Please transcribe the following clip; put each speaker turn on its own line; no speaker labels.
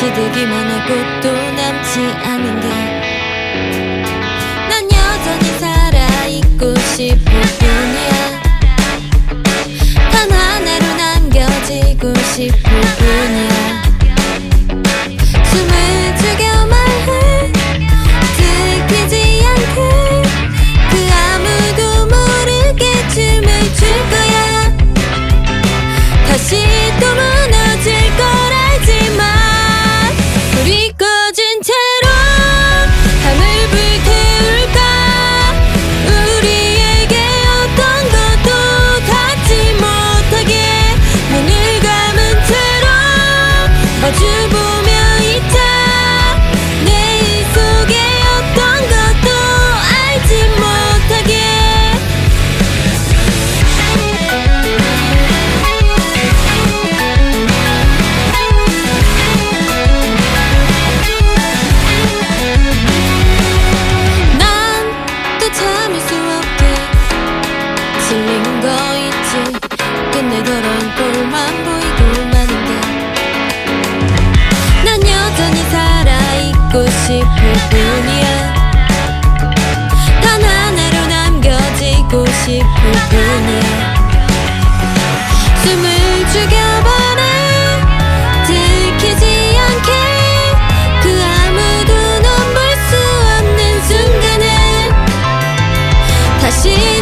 시들기만 하고 또 남지 않은 게난 여전히 살아있고 싶을 뿐이야. 단 하나로 남겨지고 싶은 뿐이야. 단 하나로 남겨지고 싶을 뿐이야. 숨을 죽여버려 들키지 않게. 그 아무도 넘볼 수 없는 순간에 다시